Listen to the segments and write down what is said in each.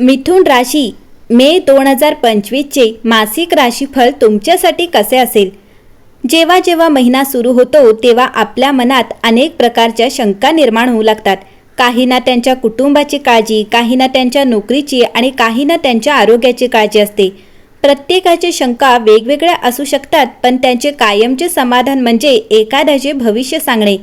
मिथुन राशी मे दोन हजार पंचवीसचे मासिक राशीफळ तुमच्यासाठी कसे असेल? जेव्हा जेव्हा महिना सुरू होतो तेव्हा आपल्या मनात अनेक प्रकारच्या शंका निर्माण होऊ लागतात. काहींना त्यांच्या कुटुंबाची काळजी काहींना त्यांच्या नोकरीची आणि काहींना त्यांच्या आरोग्याची काळजी असते. प्रत्येकाची शंका वेगवेगळ्या असू शकतात पण त्यांचे कायमचे समाधान म्हणजे एखाद्याचे भविष्य सांगणे.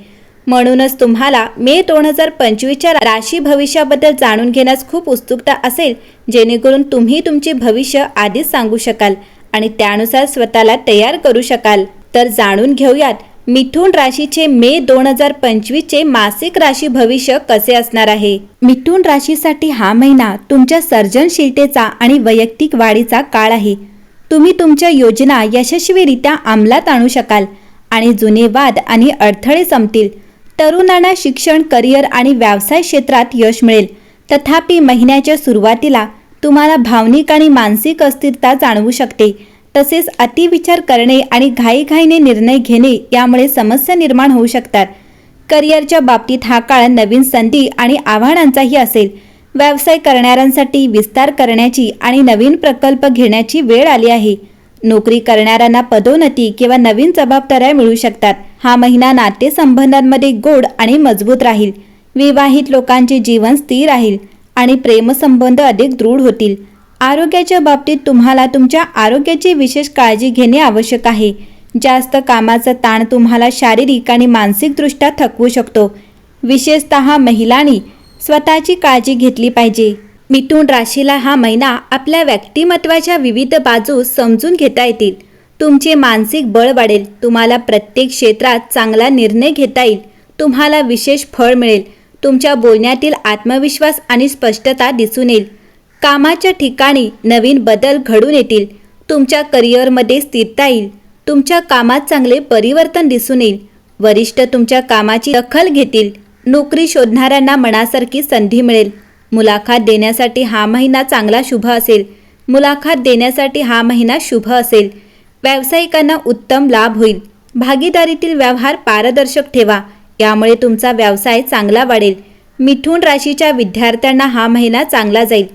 म्हणूनच तुम्हाला मे दोन हजार पंचवीसच्या राशी भविष्याबद्दल जाणून घेण्यास खूप उत्सुकता असेल जेणेकरून तुम्ही तुमचे भविष्य आधीच सांगू शकाल आणि त्यानुसार स्वतःला तयार करू शकाल. तर जाणून घेऊयात मिथुन राशीचे मे दोन हजार पंचवीसचे मासिक राशी भविष्य कसे असणार आहे? मिथुन राशीसाठी हा महिना तुमच्या सर्जनशीलतेचा आणि वैयक्तिक वाढीचा काळ आहे. तुम्ही तुमच्या योजना यशस्वीरित्या अंमलात आणू शकाल आणि जुने वाद आणि अडथळे संपतील. तरुणांना शिक्षण करिअर आणि व्यवसाय क्षेत्रात यश मिळेल. तथापि महिन्याच्या सुरुवातीला तुम्हाला भावनिक आणि मानसिक अस्थिरता जाणवू शकते. तसेच अतिविचार करणे आणि घाईघाईने निर्णय घेणे यामुळे समस्या निर्माण होऊ शकतात. करिअरच्या बाबतीत हा काळ नवीन संधी आणि आव्हानांचाही असेल. व्यवसाय करणाऱ्यांसाठी विस्तार करण्याची आणि नवीन प्रकल्प घेण्याची वेळ आली आहे. नोकरी करणाऱ्यांना पदोन्नती किंवा नवीन जबाबदाऱ्या मिळू शकतात. हा महिना नातेसंबंधांमध्ये गोड आणि मजबूत राहील. विवाहित लोकांचे जीवन स्थिर राहील आणि प्रेमसंबंध अधिक दृढ होतील. आरोग्याच्या बाबतीत तुम्हाला तुमच्या आरोग्याची विशेष काळजी घेणे आवश्यक आहे. जास्त कामाचा ताण तुम्हाला शारीरिक आणि मानसिकदृष्ट्या थकवू शकतो. विशेषत महिलांनी स्वतःची काळजी घेतली पाहिजे. मिथून राशीला हा महिना आपल्या व्यक्तिमत्वाच्या विविध बाजू समजून घेता येतील. तुमचे मानसिक बळ वाढेल तुम्हाला प्रत्येक क्षेत्रात चांगला निर्णय घेता येईल तुम्हाला विशेष फळ मिळेल तुमच्या बोलण्यातील आत्मविश्वास आणि स्पष्टता दिसून येईल. कामाच्या ठिकाणी नवीन बदल घडून येतील तुमच्या करिअरमध्ये स्थिरता येईल तुमच्या कामात चांगले परिवर्तन दिसून येईल वरिष्ठ तुमच्या कामाची दखल घेतील नोकरी शोधणाऱ्यांना मनासारखी संधी मिळेल. मुलाखत देण्यासाठी हा महिना चांगला शुभ असेल. मुलाखत देण्यासाठी हा महिना शुभ असेल. व्यावसायिकांना उत्तम लाभ होईल. भागीदारीतील व्यवहार पारदर्शक ठेवा. यामुळे तुमचा व्यवसाय चांगला वाढेल. मिथुन राशीच्या विद्यार्थ्यांना हा महिना चांगला जाईल.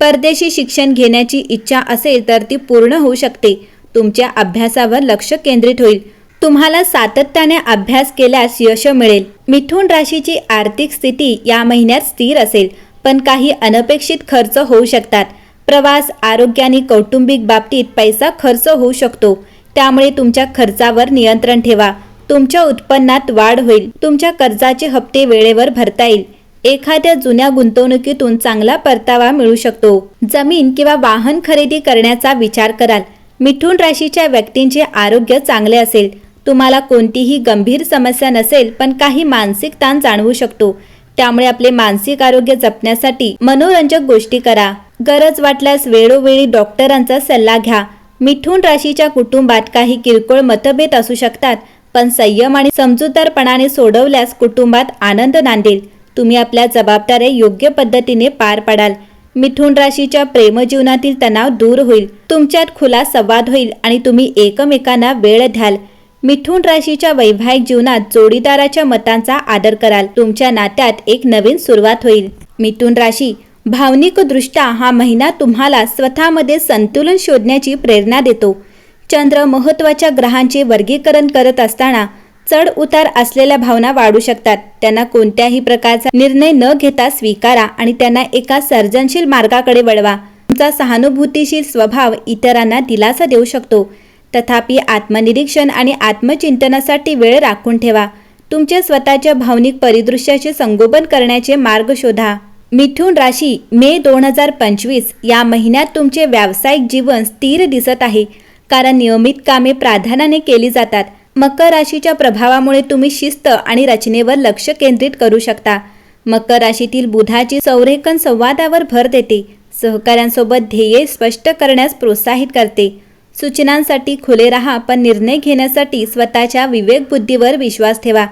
परदेशी शिक्षण घेण्याची इच्छा असेल तर ती पूर्ण होऊ शकते. तुमच्या अभ्यासावर लक्ष केंद्रित होईल. तुम्हाला सातत्याने अभ्यास केल्यास यश मिळेल. मिथुन राशीची आर्थिक स्थिती या महिन्यात स्थिर असेल पण काही अनपेक्षित खर्च होऊ शकतात. प्रवास आरोग्य आणि कौटुंबिक बाबतीत पैसा खर्च होऊ शकतो. त्यामुळे तुमच्या खर्चावर नियंत्रण ठेवा. तुमच्या उत्पन्नात वाढ होईल. तुमच्या कर्जाचे हप्ते वेळेवर भरता येईल. एखाद्या जुन्या गुंतवणुकीतून चांगला परतावा मिळू शकतो. जमीन किंवा वाहन खरेदी करण्याचा विचार कराल. मिथुन राशीच्या व्यक्तींचे आरोग्य चांगले असेल. तुम्हाला कोणतीही गंभीर समस्या नसेल पण काही मानसिक ताण जाणवू शकतो. त्यामुळे आपले मानसिक आरोग्य जपण्यासाठी मनोरंजक गोष्टी करा. गरज वाटल्यास वेळोवेळी डॉक्टरांचा सल्ला घ्या. मिथून राशीच्या कुटुंबात काही किरकोळ मतभेद असू शकतात पण संयम आणि समजूतदारपणाने सोडवल्यास कुटुंबात आनंद नांदेल. तुम्ही आपल्या जबाबदाऱ्या योग्य पद्धतीने पार पाडाल. मिथुन राशीच्या प्रेमजीवनातील तणाव दूर होईल. तुमच्यात खुला संवाद होईल आणि तुम्ही एकमेकांना वेळ द्याल. मिथुन राशीच्या वैवाहिक जीवनात जोडीदाराच्या मतांचा आदर कराल. तुमच्या नात्यात एक नवीन सुरुवात होईल. मिथुन राशी भावनिकदृष्ट्या हा महिना तुम्हाला स्वतःमध्ये संतुलन शोधण्याची प्रेरणा देतो. चंद्र महत्त्वाच्या ग्रहांचे वर्गीकरण करत असताना चढ उतार असलेल्या भावना वाढू शकतात. त्यांना कोणत्याही प्रकारचा निर्णय न घेता स्वीकारा आणि त्यांना एका सर्जनशील मार्गाकडे वळवा. तुमचा सहानुभूतीशील स्वभाव इतरांना दिलासा देऊ शकतो. तथापि आत्मनिरीक्षण आणि आत्मचिंतनासाठी वेळ राखून ठेवा. तुमच्या स्वतःच्या भावनिक परिदृश्याचे संगोपन करण्याचे मार्ग शोधा. मिथुन राशी मे दोन हजार पंचवीस या महिन्यात तुमचे व्यावसायिक जीवन स्थिर दिसत आहे. कारण नियमित कामे प्राधान्याने केली जातात. मकर राशीच्या प्रभावामुळे तुम्ही शिस्त आणि रचनेवर लक्ष केंद्रित करू शकता. मकर राशीतील बुधाची संरेखन संवादावर भर देते. सहकाऱ्यांसोबत ध्येय स्पष्ट करण्यास प्रोत्साहित करते. सूचनांसाठी खुले राहा पण निर्णय घेण्यासाठी स्वतःच्या विवेकबुद्धीवर विश्वास ठेवा.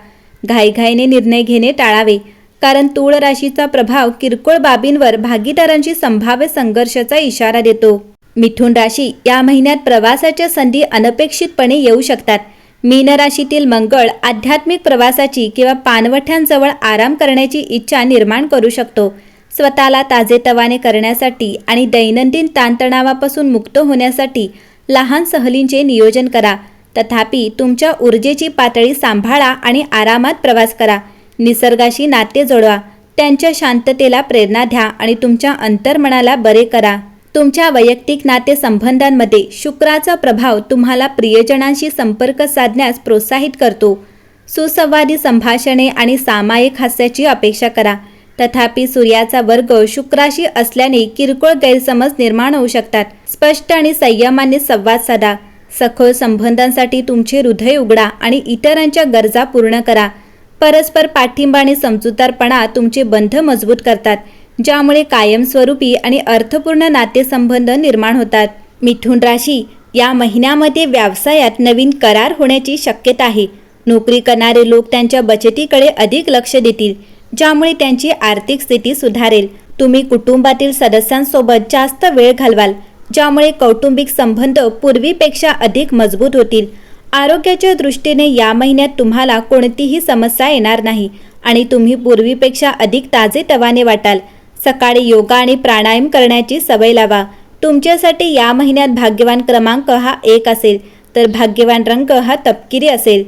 घाईघाईने निर्णय घेणे टाळावे. कारण तूळ राशीचा प्रभाव किरकोळ बाबींवर भागीदारांशी संभाव्य संघर्षाचा इशारा देतो. मिथुन राशी या महिन्यात प्रवासाच्या संधी अनपेक्षितपणे येऊ शकतात. मीन राशीतील मंगळ आध्यात्मिक प्रवासाची किंवा पानवठ्यांजवळ आराम करण्याची इच्छा निर्माण करू शकतो. स्वतःला ताजेतवाने करण्यासाठी आणि दैनंदिन ताणतणावापासून मुक्त होण्यासाठी लहान सहलींचे नियोजन करा. तथापि तुमच्या ऊर्जेची पातळी सांभाळा आणि आरामात प्रवास करा. निसर्गाशी नाते जोडवा. त्यांच्या शांततेला प्रेरणा द्या आणि तुमच्या अंतर्मनाला बरे करा. तुमच्या वैयक्तिक नातेसंबंधांमध्ये शुक्राचा प्रभाव तुम्हाला प्रियजनांशी संपर्क साधण्यास प्रोत्साहित करतो. सुसंवादी संभाषणे आणि सामायिक हास्याची अपेक्षा करा. तथापि सूर्याचा वर्ग शुक्राशी असल्याने किरकोळ गैरसमज निर्माण होऊ शकतात. स्पष्ट आणि संयमाने संवाद साधा. सखोल संबंधांसाठी तुमचे हृदय उघडा आणि इतरांच्या गरजा पूर्ण करा. परस्पर पाठिंबा आणि समजूतदारपणा तुमचे बंध मजबूत करतात ज्यामुळे कायमस्वरूपी आणि अर्थपूर्ण नातेसंबंध निर्माण होतात. मिथुन राशी या महिन्यामध्ये व्यवसायात नवीन करार होण्याची शक्यता आहे. नोकरी करणारे लोक त्यांच्या बचतीकडे अधिक लक्ष देतील ज्यामुळे त्यांची आर्थिक स्थिती सुधारेल. तुम्ही कुटुंबातील सदस्यांसोबत जास्त वेळ घालवाल ज्यामुळे कौटुंबिक संबंध पूर्वीपेक्षा अधिक मजबूत होतील. आरोग्याच्या दृष्टीने या महिन्यात तुम्हाला कोणतीही समस्या येणार नाही आणि तुम्ही पूर्वीपेक्षा अधिक ताजेतवाने वाटाल. सकाळी योगा आणि प्राणायाम करण्याची सवय लावा. तुमच्यासाठी या महिन्यात भाग्यवान क्रमांक हा एक असेल. तर भाग्यवान रंग हा तपकिरी असेल.